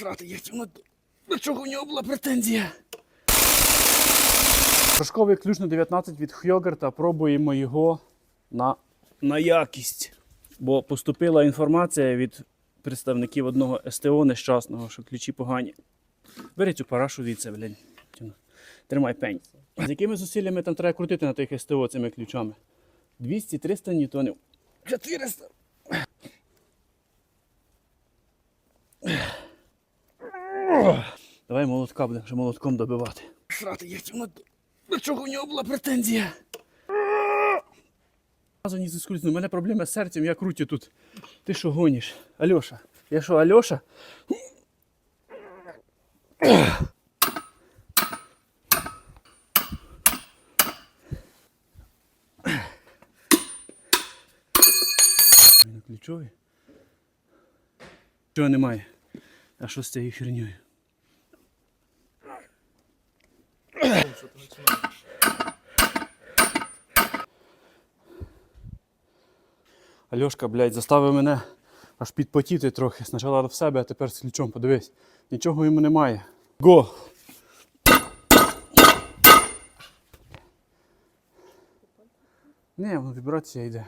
Срати, я тягну. До чого в нього була претензія? Рожковий ключ на 19 від Хьогерта. Пробуємо його на, на якість. Бо поступила інформація від представників одного СТО нещасного, що ключі погані. Бери цю парашу від це, блядь. Тримай пень. З якими зусиллями там треба крутити на тих СТО цими ключами? 200-300 ньютонів. 400. Давай молотка будемо вже молотком добивати. Срати, я тягну. До чого в нього була претензія? Не заскользну. У мене проблеми з серцем, я крутю тут. Ти що гониш? Альоша? Я що, Альоша? Ключові. Чого немає? А що з цією херньою? Альошка, блядь, заставив мене аж підпотіти трохи. Спочатку в себе, а тепер з ключом, подивись. Нічого йому немає. Го! Не, воно вібрація йде.